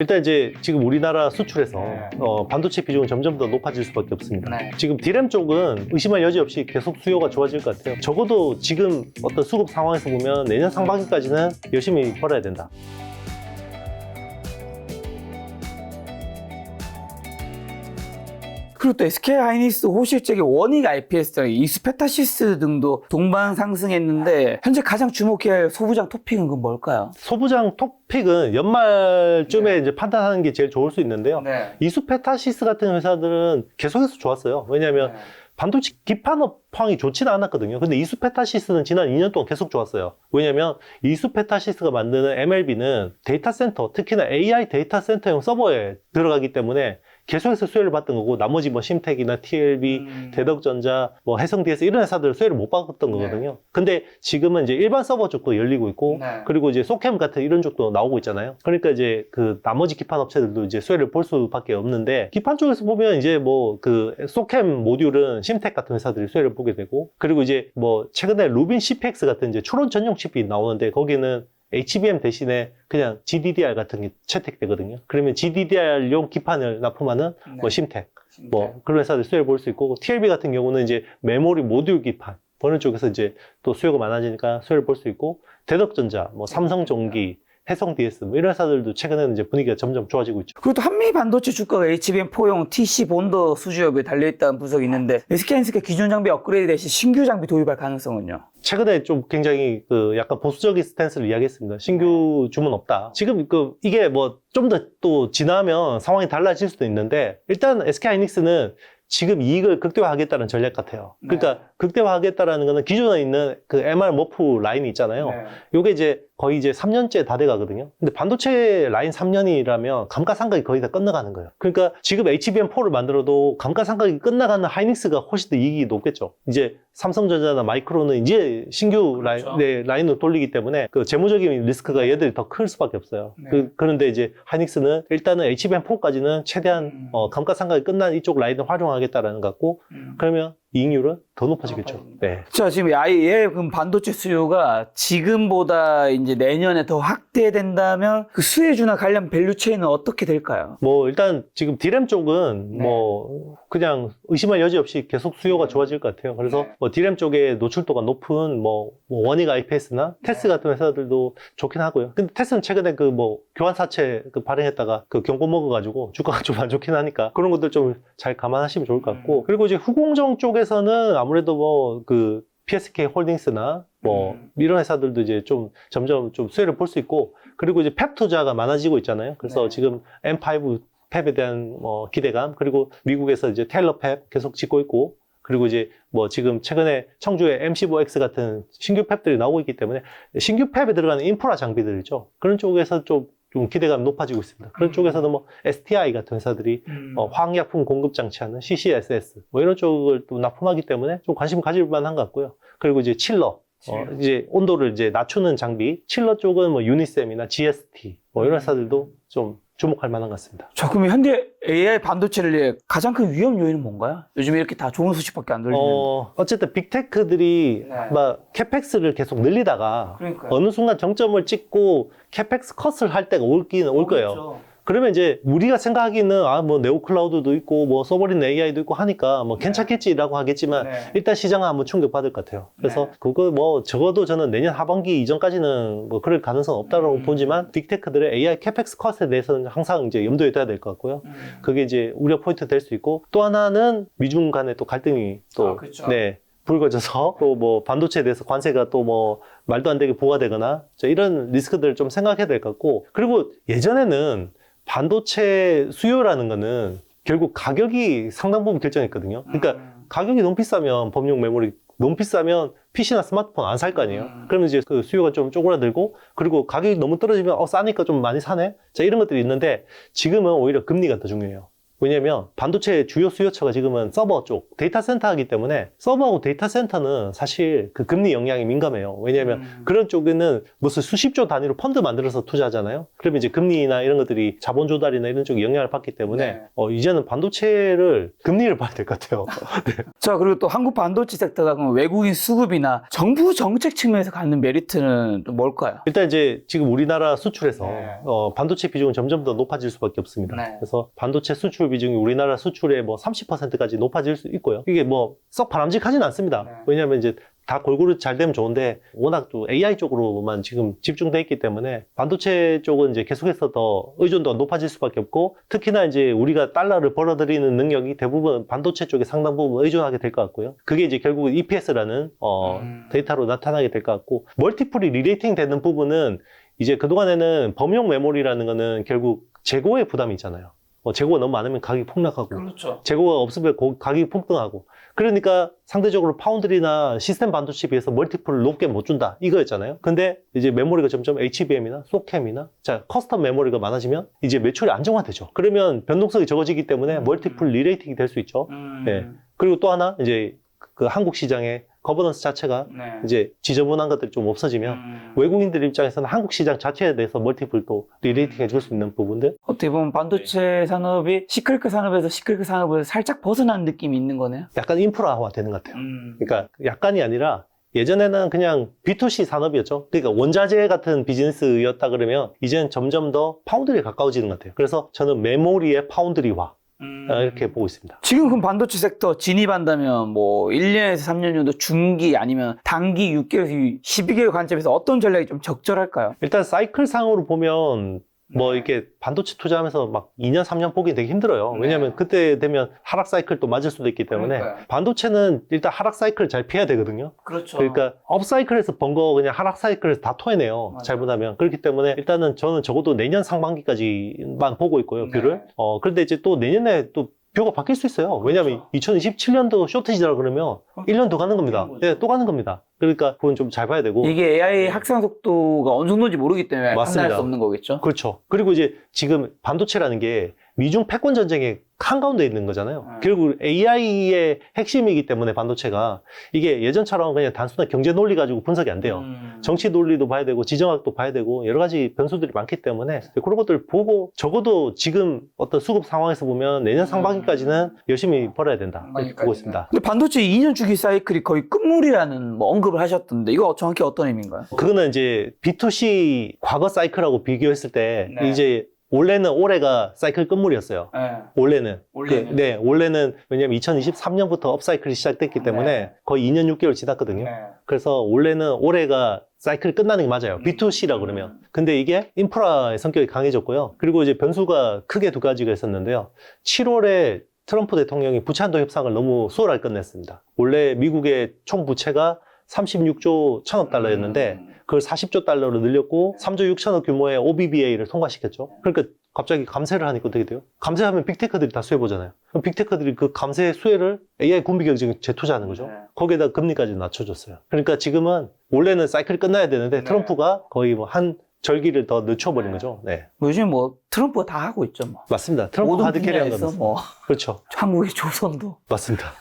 일단 이제 지금 우리나라 수출에서 네. 어, 반도체 비중은 점점 더 높아질 수밖에 없습니다. 네. 지금 디램 쪽은 의심할 여지 없이 계속 수요가 좋아질 것 같아요. 적어도 지금 어떤 수급 상황에서 보면 내년 상반기까지는 열심히 벌어야 된다. 그리고 또 SK 하이닉스 호실적인 원익 IPS랑 이스페타시스 등도 동반 상승했는데 현재 가장 주목해야 할 소부장 토픽은 그 뭘까요? 소부장 톱픽은 연말쯤에 이제 판단하는 게 제일 좋을 수 있는데요. 네. 이수페타시스 같은 회사들은 계속해서 좋았어요. 왜냐하면 반도체 기판 업 황이 좋지는 않았거든요. 근데 이수페타시스는 지난 2년 동안 계속 좋았어요. 왜냐면 이수페타시스가 만드는 MLB는 데이터 센터, 특히나 AI 데이터 센터용 서버에 들어가기 때문에 계속해서 수혜를 받던 거고 나머지 뭐 심텍이나 TLB, 음. 대덕전자, 뭐 해성DS 이런 회사들은 수혜를 못 받았던 거거든요. 근데 지금은 이제 일반 서버 쪽도 열리고 있고 네. 그리고 이제 소캠 같은 이런 쪽도 나오고 있잖아요. 그러니까 이제 그 나머지 기판 업체들도 이제 수혜를 볼 수밖에 없는데 기판 쪽에서 보면 이제 뭐 그 소캠 모듈은 심텍 같은 회사들이 수혜를 보게 되고 그리고 이제 뭐 최근에 루빈 CPX 같은 이제 추론 전용 칩이 나오는데 거기는 HBM 대신에 그냥 GDDR 같은 게 채택되거든요. 그러면 GDDR용 기판을 납품하는 뭐 심텍 뭐 그런 회사들 수혜를 볼 수 있고 TLB 같은 경우는 이제 메모리 모듈 기판 보는 쪽에서 이제 또 수요가 많아지니까 수혜를 볼 수 있고 대덕전자, 뭐 삼성전기, 해성 DS 뭐 이런 회사들도 최근에는 이제 분위기가 점점 좋아지고 있죠. 그리고 또 한미 반도체 주가가 HBM4용 TC 본더 수주업에 달려있다는 분석이 있는데 SK하이닉스가 기존 장비 업그레이드 대신 신규 장비 도입할 가능성은요? 최근에 좀 굉장히 그 약간 보수적인 스탠스를 이야기했습니다. 신규 주문 없다. 지금 그 이게 뭐 좀 더 또 지나면 상황이 달라질 수도 있는데 일단 SK 하이닉스는 지금 이익을 극대화하겠다는 전략 같아요. 그러니까 극대화하겠다라는 거는 기존에 있는 그 MR 머프 라인이 있잖아요. 요게 이제 거의 이제 3년째 다 돼 가거든요. 근데 반도체 라인 3년이라면 감가상각이 거의 다 끝나가는 거예요. 그러니까 지금 HBM4를 만들어도 감가상각이 끝나가는 하이닉스가 훨씬 더 이익이 높겠죠. 이제 삼성전자나 마이크로는 이제 신규 라인, 그렇죠. 네, 라인으로 돌리기 때문에 그 재무적인 리스크가 얘들이 더 클 수밖에 없어요. 네. 그, 그런데 이제 하이닉스는 일단은 HBM4까지는 최대한 음. 어, 감가상각이 끝난 이쪽 라인을 활용하 겠다라는 것 같고 그러면 이익률은 더 높아지겠죠. 높아집니다. 네. 자, 지금 아예 그럼 반도체 수요가 지금보다 이제 내년에 더 확대된다면 그 수혜주나 관련 밸류체인은 어떻게 될까요? 뭐 일단 지금 디램 쪽은 네. 뭐 그냥 의심할 여지 없이 계속 수요가 좋아질 것 같아요. 그래서 네. 뭐 디램 쪽에 노출도가 높은 뭐, 뭐 원익 IPS나 테스 네. 같은 회사들도 좋긴 하고요. 근데 테스는 최근에 그 뭐 교환 사채 그 발행했다가 그 경고 먹어가지고 주가가 좀 안 좋긴 하니까 그런 것들 좀 잘 감안하시면 좋을 것 같고 음. 그리고 이제 후공정 쪽에 서는 아무래도 뭐 그 PSK 홀딩스나 뭐 음. 이런 회사들도 이제 좀 점점 좀 수혜를 볼 수 있고 그리고 이제 펩 투자가 많아지고 있잖아요. 그래서 네. 지금 M5 펩에 대한 뭐 기대감 그리고 미국에서 이제 테일러 펩 계속 짓고 있고 그리고 이제 뭐 지금 최근에 청주에 M15X 같은 신규 펩들이 나오고 있기 때문에 신규 펩에 들어가는 인프라 장비들이죠. 그런 쪽에서 좀, 좀 기대감 높아지고 있습니다. 그런 음. 쪽에서는 뭐 STI 같은 회사들이 어, 화학약품 공급 장치하는 CCSS 뭐 이런 쪽을 또 납품하기 때문에 좀 관심 가질 만한 것 같고요. 그리고 이제 칠러 어. 이제 온도를 이제 낮추는 장비 칠러 쪽은 뭐 유니셈이나 GST 뭐 이런 음. 회사들도 좀 주목할 만한 것 같습니다. 자, 그러면 현대 AI 반도체를 위해 가장 큰 위험 요인은 뭔가요? 요즘 이렇게 다 좋은 소식밖에 안 들리는데. 어, 어쨌든 빅테크들이 네. 막 캐펙스를 계속 늘리다가 그러니까요. 어느 순간 정점을 찍고 캐펙스 컷을 할 때가 올긴 올 거예요. 그렇죠. 그러면 이제 우리가 생각하기는 아 뭐 네오 클라우드도 있고 뭐 서버린 AI도 있고 하니까 뭐 네. 괜찮겠지라고 하겠지만 네. 일단 시장은 한번 충격 받을 것 같아요. 그래서 네. 그거 뭐 적어도 저는 내년 하반기 이전까지는 뭐 그럴 가능성 없다고 음. 보지만 빅테크들의 AI 캐펙스 컷에 대해서는 항상 이제 염두에 둬야 될 것 같고요. 음. 그게 이제 우려 포인트 될 수 있고 또 하나는 미중 간의 또 갈등이 또 아, 그렇죠. 네. 불거져서 또 뭐 반도체에 대해서 관세가 또 뭐 말도 안 되게 부과되거나 저 이런 리스크들을 좀 생각해야 될 것 같고 그리고 예전에는 반도체 수요라는 거는 결국 가격이 상당 부분 결정했거든요. 그러니까 음. 가격이 너무 비싸면 범용 메모리 너무 비싸면 PC나 스마트폰 안 살 거 아니에요. 음. 그러면 이제 그 수요가 좀 쪼그라들고 그리고 가격이 너무 떨어지면 어 싸니까 좀 많이 사네. 자 이런 것들이 있는데 지금은 오히려 금리가 더 중요해요. 왜냐면 반도체 주요 수요처가 지금은 서버 쪽 데이터 센터이기 때문에 서버하고 데이터 센터는 사실 그 금리 영향이 민감해요. 왜냐면 음. 그런 쪽에는 무슨 수십조 단위로 펀드 만들어서 투자하잖아요. 그러면 이제 금리나 이런 것들이 자본 조달이나 이런 쪽에 영향을 받기 때문에 네. 어, 이제는 반도체를 금리를 봐야 될 것 같아요. 자 그리고 또 한국 반도체 섹터가 그럼 외국인 수급이나 정부 정책 측면에서 갖는 메리트는 또 뭘까요? 일단 이제 지금 우리나라 수출에서 네. 어, 반도체 비중은 점점 더 높아질 수밖에 없습니다. 네. 그래서 반도체 수출 비중이 우리나라 수출의 뭐 30%까지 높아질 수 있고요. 이게 뭐 썩 바람직하진 않습니다. 네. 왜냐하면 이제 다 골고루 잘 되면 좋은데 워낙 또 AI 쪽으로만 지금 집중돼 있기 때문에 반도체 쪽은 이제 계속해서 더 의존도가 높아질 수밖에 없고 특히나 이제 우리가 달러를 벌어들이는 능력이 대부분 반도체 쪽에 상당 부분 의존하게 될 것 같고요. 그게 이제 결국은 EPS라는 어, 음. 데이터로 나타나게 될 것 같고 멀티플이 리레이팅 되는 부분은 이제 그동안에는 범용 메모리라는 거는 결국 재고의 부담이 있잖아요. 어, 재고가 너무 많으면 가격이 폭락하고 그렇죠. 재고가 없으면 고- 가격이 폭등하고 그러니까 상대적으로 파운드리나 시스템 반도체에 비해서 멀티플을 높게 못 준다 이거였잖아요 근데 이제 메모리가 점점 HBM이나 소캠이나 자 커스텀 메모리가 많아지면 이제 매출이 안정화되죠 그러면 변동성이 적어지기 때문에 음. 멀티플 리레이팅이 될 수 있죠 음. 네. 그리고 또 하나 이제 그 한국 시장의 거버넌스 자체가 네. 이제 지저분한 것들이 좀 없어지면 음. 외국인들 입장에서는 한국 시장 자체에 대해서 멀티플도 리레이팅 해줄 수 있는 부분들 어떻게 보면 반도체 산업이 시끌크 산업에서 시끌크 산업을 살짝 벗어난 느낌이 있는 거네요. 약간 인프라화 되는 것 같아요 음. 그러니까 약간이 아니라 예전에는 그냥 B2C 산업이었죠. 그러니까 원자재 같은 비즈니스였다 그러면 이제는 점점 더 파운드리에 가까워지는 것 같아요. 그래서 저는 메모리의 파운드리화 음. 아, 이렇게 보고 있습니다. 지금 그럼 반도체 섹터 진입한다면 뭐 1년에서 3년 정도 중기 아니면 단기 6개월에서 12개월 관점에서 어떤 전략이 좀 적절할까요? 일단 사이클상으로 보면 뭐 이렇게 반도체 투자하면서 막 2년, 3년 보기 되게 힘들어요. 네. 왜냐하면 그때 되면 하락 사이클 또 맞을 수도 있기 때문에 그러니까요. 반도체는 일단 하락 사이클 잘 피해야 되거든요. 그렇죠. 그러니까 업 사이클에서 번 거 그냥 하락 사이클에서 다 토해내요. 맞아요. 잘못하면 그렇기 때문에 일단은 저는 적어도 내년 상반기까지만 보고 있고요. 네. 뷰를. 어 그런데 이제 또 내년에 또 뷰가 바뀔 수 있어요. 왜냐하면 2027년도 쇼트지라 그러면 1년 더 가는 겁니다. 네, 또 가는 겁니다. 그러니까 그건 좀 잘 봐야 되고. 이게 AI 확산 속도가 어느 정도인지 모르기 때문에 맞습니다. 판단할 수 없는 거겠죠. 그렇죠. 그리고 이제 지금 반도체라는 게 미중 패권 전쟁의 한가운데 있는 거잖아요. 음. 결국 AI의 핵심이기 때문에 반도체가 이게 예전처럼 그냥 단순한 경제 논리 가지고 분석이 안 돼요. 음. 정치 논리도 봐야 되고 지정학도 봐야 되고 여러 가지 변수들이 많기 때문에 그런 것들 보고 적어도 지금 어떤 수급 상황에서 보면 내년 상반기까지는 열심히 벌어야 된다 이렇게 보고 있습니다. 근데 반도체 2년 주기 사이클이 거의 끝물이라는 뭐 언급을 하셨던데 이거 정확히 어떤 의미인가요? 그거는 이제 B2C 과거 사이클하고 비교했을 때 네. 이제 원래는 올해가 사이클 끝물이었어요. 네. 원래는. 원래는. 그, 네, 원래는 왜냐면 2023년부터 업사이클이 시작됐기 때문에 네. 거의 2년 6개월 지났거든요. 네. 그래서 원래는 올해가 사이클이 끝나는 게 맞아요. 음. B2C라 그러면. 근데 이게 인프라의 성격이 강해졌고요. 그리고 이제 변수가 크게 두 가지가 있었는데요. 7월에 트럼프 대통령이 부채한도 협상을 너무 수월하게 끝냈습니다. 원래 미국의 총 부채가 36조 천억 달러였는데 음. 그걸 40조 달러로 늘렸고 3조 6천억 규모의 OBBA를 통과시켰죠. 그러니까 갑자기 감세를 하니까 어떻게 돼요? 감세하면 빅테크들이 다 수혜 보잖아요. 그럼 빅테크들이 그 감세 수혜를 AI 군비 경쟁에 재투자하는 거죠. 네. 거기에다 금리까지 낮춰줬어요. 그러니까 지금은 원래는 사이클이 끝나야 되는데 네. 트럼프가 거의 뭐한 절기를 더 늦춰버린 거죠. 네. 뭐 요즘 뭐 트럼프가 다 하고 있죠. 뭐. 맞습니다. 트럼프 모든 하드캐리한 분야에서 겁니다. 뭐 그렇죠. 한국의 조선도 맞습니다.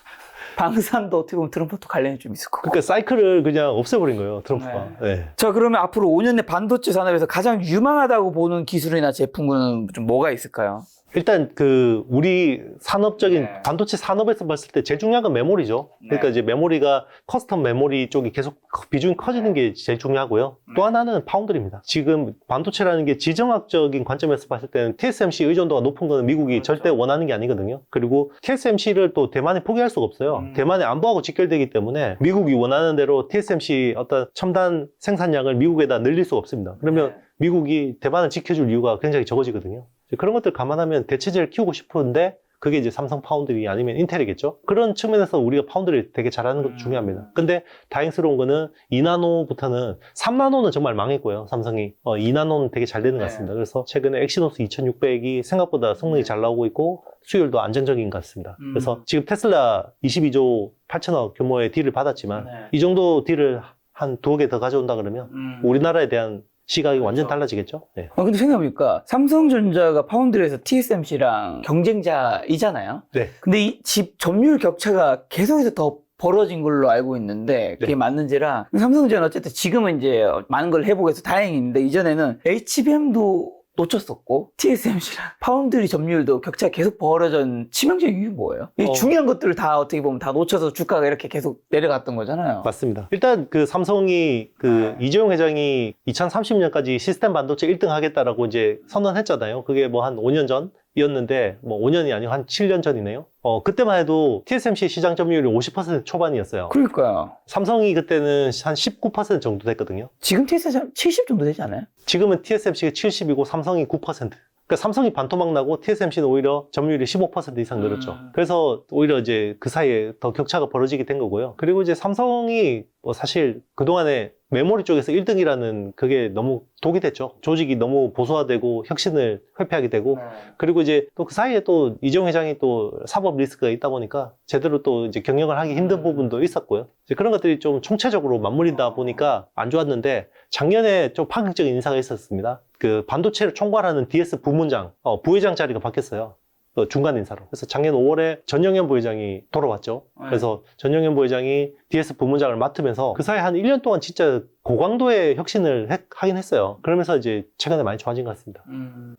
방산도 어떻게 보면 트럼프도 관련이 좀 있을 거고. 그러니까 사이클을 그냥 없애버린 거예요. 트럼프가. 네. 자 그러면 앞으로 5년 내 반도체 산업에서 가장 유망하다고 보는 기술이나 제품은 좀 뭐가 있을까요? 일단 그 우리 산업적인 네. 반도체 산업에서 봤을 때 제일 중요한 건 메모리죠. 그러니까 네. 이제 메모리가 커스텀 메모리 쪽이 계속 비중이 커지는 게 제일 중요하고요. 또 네. 하나는 파운드리입니다. 지금 반도체라는 게 지정학적인 관점에서 봤을 때는 TSMC 의존도가 높은 거는 미국이 그렇죠. 절대 원하는 게 아니거든요. 그리고 TSMC를 또 대만이 포기할 수가 없어요. 음. 대만의 안보하고 직결되기 때문에 미국이 원하는 대로 TSMC 어떤 첨단 생산량을 미국에다 늘릴 수가 없습니다. 그러면 네. 미국이 대만을 지켜줄 이유가 굉장히 적어지거든요. 그런 것들 감안하면 대체제를 키우고 싶은데 그게 이제 삼성 파운드리 아니면 인텔이겠죠. 그런 측면에서 우리가 파운드리 되게 잘하는 것도 음. 중요합니다. 근데 다행스러운 거는 2나노부터는 3나노는 정말 망했고요. 삼성이 어, 2나노는 되게 잘 되는 것 네. 같습니다. 그래서 최근에 엑시노스 2600이 생각보다 성능이 잘 나오고 있고 수율도 안정적인 것 같습니다. 음. 그래서 지금 테슬라 22조 8천억 규모의 딜을 받았지만 네. 이 정도 딜을 한 두어 개 더 가져온다 그러면 음. 우리나라에 대한 시각이 완전 그렇죠. 달라지겠죠. 네. 아, 근데 생각해보니까 삼성전자가 파운드리에서 TSMC랑 경쟁자이잖아요. 네. 근데 이 집 점유율 격차가 계속해서 더 벌어진 걸로 알고 있는데 그게 네. 맞는지라 삼성전자는 어쨌든 지금은 이제 많은 걸 해보고 해서 다행인데 이전에는 HBM도 놓쳤었고 TSMC랑 파운드리 점유율도 격차가 계속 벌어진 치명적인 이유 뭐예요? 이 어. 중요한 것들을 다 어떻게 보면 다 놓쳐서 주가가 이렇게 계속 내려갔던 거잖아요. 맞습니다. 일단 그 삼성이 그 네. 이재용 회장이 2030년까지 시스템 반도체 1등 하겠다라고 이제 선언했잖아요. 그게 뭐 한 5년 전 이었는데 뭐 5년이 아니고 한 7년 전이네요. 어 그때만 해도 TSMC 시장 점유율이 50% 초반이었어요. 그러니까요. 삼성이 그때는 한 19% 정도 됐거든요. 지금 TSMC 70 정도 되지 않아요? 지금은 TSMC가 70이고 삼성이 9%. 그러니까 삼성이 반토막 나고 TSMC는 오히려 점유율이 15% 이상 늘었죠. 음. 그래서 오히려 이제 그 사이에 더 격차가 벌어지게 된 거고요. 그리고 이제 삼성이 뭐 사실 그동안에 메모리 쪽에서 1등이라는 그게 너무 독이 됐죠. 조직이 너무 보수화되고 혁신을 회피하게 되고 그리고 이제 또 그 사이에 또 이재용 회장이 또 사법 리스크가 있다 보니까 제대로 또 이제 경영을 하기 힘든 부분도 있었고요. 이제 그런 것들이 좀 총체적으로 맞물리다 보니까 안 좋았는데 작년에 좀 파격적인 인사가 있었습니다. 그 반도체를 총괄하는 DS 부문장, 어, 부회장 자리가 바뀌었어요. 그 중간 인사로. 그래서 작년 5월에 전영현 부회장이 돌아왔죠. 네. 그래서 전영현 부회장이 DS 부문장을 맡으면서 그 사이 한 1년 동안 진짜 고강도의 혁신을 했- 하긴 했어요. 그러면서 이제 최근에 많이 좋아진 것 같습니다.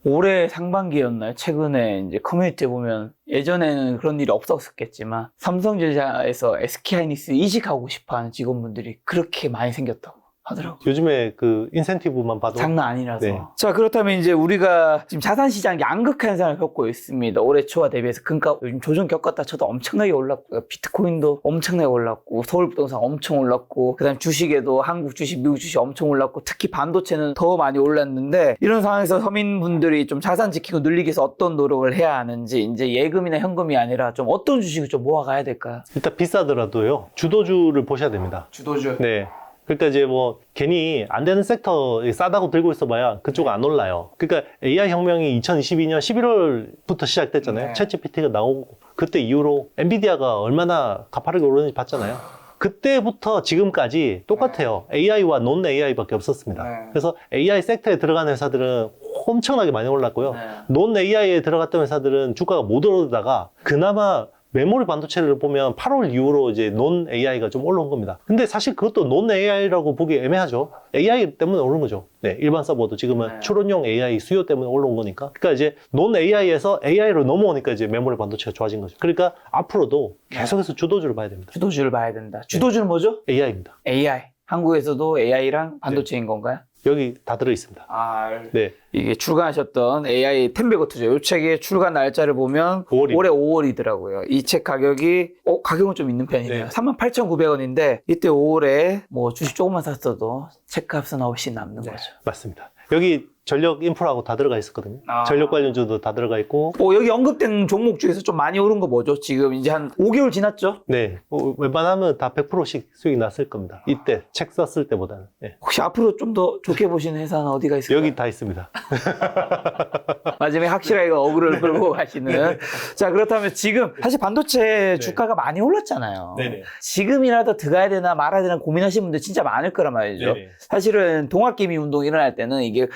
올해 상반기였나요? 최근에 이제 커뮤니티에 보면 예전에는 그런 일이 없었겠지만 삼성전자에서 SK하이닉스 이직하고 싶어하는 직원분들이 그렇게 많이 생겼다고 하더라고요. 요즘에 그 인센티브만 봐도 장난 아니라서. 네. 자, 그렇다면 이제 우리가 지금 자산시장 양극화 현상을 겪고 있습니다. 올해 초와 대비해서 금값 요즘 조정 겪었다 쳐도 엄청나게 올랐고요. 비트코인도 엄청나게 올랐고, 서울부동산 엄청 올랐고, 그 다음 주식에도 한국 주식, 미국 주식 엄청 올랐고, 특히 반도체는 더 많이 올랐는데, 이런 상황에서 서민분들이 좀 자산 지키고 늘리기 위해서 어떤 노력을 해야 하는지, 이제 예금이나 현금이 아니라 좀 어떤 주식을 좀 모아가야 될까요? 일단 비싸더라도요 주도주를 보셔야 됩니다. 주도주. 네. 그러니까 이제 뭐 괜히 안 되는 섹터 싸다고 들고 있어봐야 그쪽은 안 올라요. 그러니까 AI 혁명이 2022년 11월부터 시작됐잖아요. 네. 챗 GPT가 나오고 그때 이후로 엔비디아가 얼마나 가파르게 오르는지 봤잖아요. 그때부터 지금까지 똑같아요. AI와 논 AI밖에 없었습니다. 네. 그래서 AI 섹터에 들어가는 회사들은 엄청나게 많이 올랐고요. 논 AI에 들어갔던 회사들은 주가가 못 오르다가 그나마 메모리 반도체를 보면 8월 이후로 이제 논 AI가 좀 올라온 겁니다. 근데 사실 그것도 논 AI라고 보기 애매하죠. AI 때문에 오른 거죠. 네, 일반 서버도 지금은 네. 추론용 AI 수요 때문에 올라온 거니까. 그러니까 이제 논 AI에서 AI로 넘어오니까 이제 메모리 반도체가 좋아진 거죠. 그러니까 앞으로도 계속해서 주도주를 봐야 됩니다. 주도주를 봐야 된다. 주도주는 뭐죠? AI입니다. AI. 한국에서도 AI랑 반도체인 건가요? 여기 다 들어 있습니다. 아, 네. 이게 출간하셨던 AI 템베거 투자. 이 책의 출간 날짜를 보면 5월입니다. 올해 5월이더라고요. 이 책 가격이 어, 가격은 좀 있는 편이네요. 네. 38,900원인데 이때 5월에 뭐 주식 조금만 샀어도 책값은 훨씬 남는 네. 거죠. 맞습니다. 여기 전력 인프라하고 다 들어가 있었거든요. 아. 전력 관련주도 다 들어가 있고 어, 여기 언급된 종목 중에서 좀 많이 오른 거 뭐죠? 지금 이제 한 5개월 지났죠? 네, 어, 웬만하면 다 100%씩 수익이 났을 겁니다. 이때 책 썼을 때보다는. 네. 혹시 앞으로 좀 더 좋게 보시는 회사는 어디가 있을까요? 여기 다 있습니다. 마지막에 확실하게 어그를 끌고 가시는. 자, 그렇다면 지금 사실 반도체 주가가 많이 올랐잖아요. 네네. 지금이라도 들어가야 되나 말아야 되나 고민하시는 분들 진짜 많을 거란 말이죠. 네네. 사실은 동학개미 운동이 일어날 때는 이게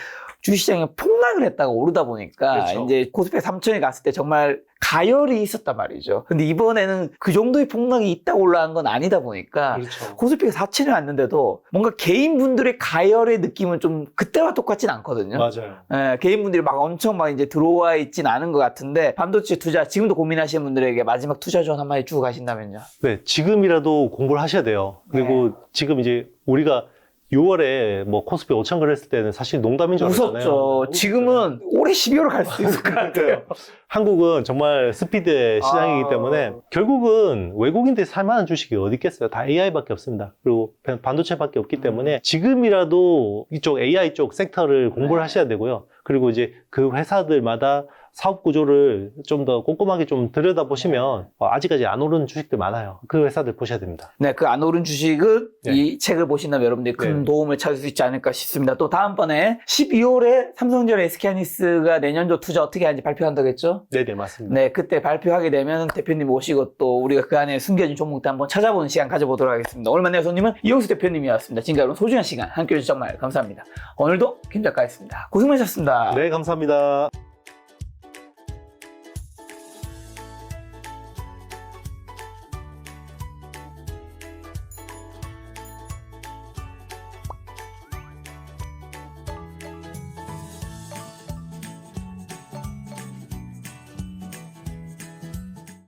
주시장이 폭락을 했다가 오르다 보니까 그렇죠. 이제 코스피 3천에 갔을 때 정말 가열이 있었단 말이죠. 근데 이번에는 그 정도의 폭락이 있다고 올라간 건 아니다 보니까 그렇죠. 코스피가 4천에 왔는데도 뭔가 개인분들의 가열의 느낌은 좀 그때와 똑같진 않거든요. 맞아요. 예, 개인분들이 막 엄청 막 이제 들어와 있진 않은 것 같은데 반도체 투자 지금도 고민하시는 분들에게 마지막 투자 조언 한마디 주고 가신다면요. 네, 지금이라도 공부를 하셔야 돼요. 그리고 네. 지금 이제 우리가 6월에 뭐 코스피 5천 그랬을 때는 사실 농담인 줄 알았잖아요. 웃었죠. 지금은 올해 12월 갈 수 있을 것 같아요. 한국은 정말 스피드의 시장이기 아. 때문에 결국은 외국인들이 살만한 주식이 어디 있겠어요? 다 AI밖에 없습니다. 그리고 반도체밖에 없기 때문에 지금이라도 이쪽 AI 쪽 섹터를 공부를 네. 하셔야 되고요. 그리고 이제 그 회사들마다 사업 구조를 좀 더 꼼꼼하게 좀 들여다보시면 어, 아직까지 안 오르는 주식들 많아요. 그 회사들 보셔야 됩니다. 네, 그 안 오른 주식은 네. 이 책을 보신다면 여러분들이 큰 네. 도움을 찾을 수 있지 않을까 싶습니다. 또 다음번에 12월에 삼성전자 SK하이닉스가 내년도 투자 어떻게 하는지 발표한다고 했죠? 네 네, 맞습니다. 네, 그때 발표하게 되면 대표님 모시고 또 우리가 그 안에 숨겨진 종목들 한번 찾아보는 시간 가져보도록 하겠습니다. 오늘 만난 손님은 이용수 대표님이었습니다. 지금까지 여러분 소중한 시간 함께 해 주셔서 정말 감사합니다. 오늘도 김 작가였습니다. 고생 많으셨습니다. 네, 감사합니다.